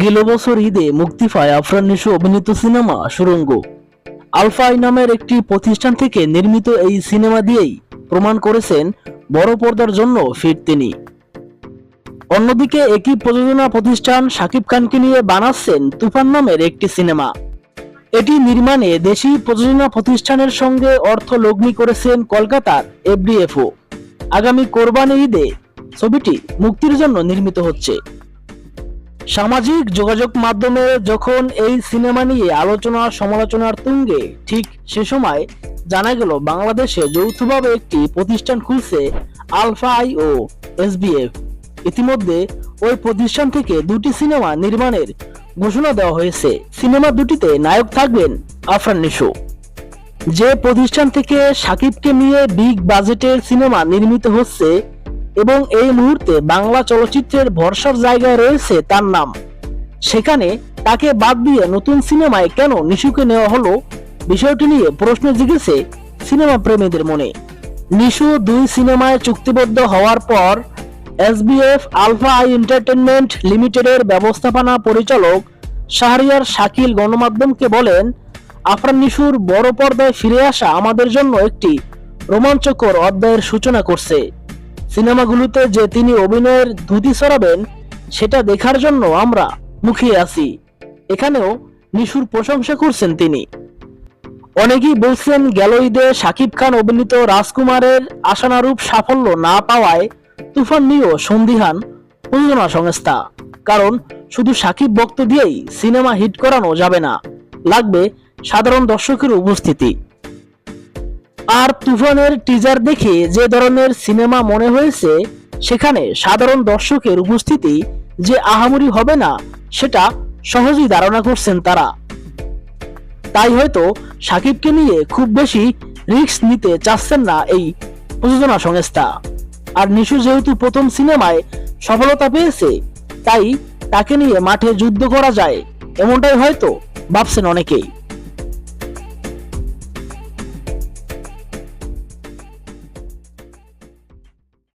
গেল বছর ঈদে মুক্তি পায় আফরান নিশো অভিনীত সিনেমা সুরঙ্গ। আলফাই নামের একটি প্রতিষ্ঠান থেকে নির্মিত এই সিনেমা দিয়েই প্রমাণ করেছেন বড় পর্দার জন্য ফিট তিনি। অন্যদিকে একই প্রযোজনা প্রতিষ্ঠান শাকিব খানকে নিয়ে বানাচ্ছেন তুফান নামের একটি সিনেমা। এটি নির্মাণে দেশি প্রযোজনা প্রতিষ্ঠানের সঙ্গে অর্থ লগ্নি করেছেন কলকাতার এফডিএফও। আগামী কোরবানি ঈদে ছবিটি মুক্তির জন্য নির্মিত হচ্ছে। সামাজিক যোগাযোগ মাধ্যমে যখন এই সিনেমা নিয়ে আলোচনা, সমালোচনার তুঙ্গে, ঠিক সে সময় জানা গেল বাংলাদেশে যৌথভাবে একটি প্রতিষ্ঠান খুলছে আলফা আই ও এসবিএফ ইতিমধ্যে ওই প্রতিষ্ঠান থেকে দুটি সিনেমা নির্মাণের ঘোষণা দেওয়া হয়েছে। সিনেমা দুটিতে নায়ক থাকবেন আফরান নিশো। যে প্রতিষ্ঠান থেকে সাকিবকে নিয়ে বিগ বাজেটের সিনেমা নির্মিত হচ্ছে এবং এই মুহূর্তে বাংলা চলচ্চিত্রের ভরসার জায়গায় রয়েছে তার নাম। সেখানে তাকে বাদ দিয়ে নতুন সিনেমায় কেন নিশুকে নেওয়া হলো, বিষয়টি নিয়ে প্রশ্ন জিগেছে সিনেমা প্রেমীদের মনে। নিশু দুই সিনেমায় চুক্তিবদ্ধ হওয়ার পর এসবিএফ আলফা আই এন্টারটেনমেন্ট লিমিটেডের ব্যবস্থাপনা পরিচালক শাহরিয়ার শাকিল গণমাধ্যমকে বলেন, আফরান নিশুর বড় পর্দায় ফিরে আসা আমাদের জন্য একটি রোমাঞ্চকর অধ্যায়ের সূচনা করছে। সিনেমাগুলোতে যে তিনি অভিনয়ের ধুতি সরাবেন, সেটা দেখার জন্য আমরা মুখিয়ে আছি। এখানেও নিশুর প্রশংসা করছেন তিনি। অনেকেই বলছেন গেল ঈদে শাকিব খান অভিনীত রাজকুমারের আশানারূপ সাফল্য না পাওয়ায় তুফান নিয়েও সন্দিহান প্রযোজনা সংস্থা। কারণ শুধু সাকিব বক্ত দিয়েই সিনেমা হিট করানো যাবে না, লাগবে সাধারণ দর্শকের উপস্থিতি। আর তুফানের টিজার দেখে যে ধরনের সিনেমা মনে হয়েছে, সেখানে সাধারণ দর্শকের উপস্থিতি যে আহামরি হবে না, সেটা সহজেই ধারণা করছেন তারা। তাই হয়তো সাকিবকে নিয়ে খুব বেশি রিস্ক নিতে চাচ্ছেন না এই প্রযোজনা সংস্থা। আর নিশু যেহেতু প্রথম সিনেমায় সফলতা পেয়েছে, তাই তাকে নিয়ে মাঠে যুদ্ধ করা যায়, এমনটাই হয়তো ভাবছেন অনেকেই।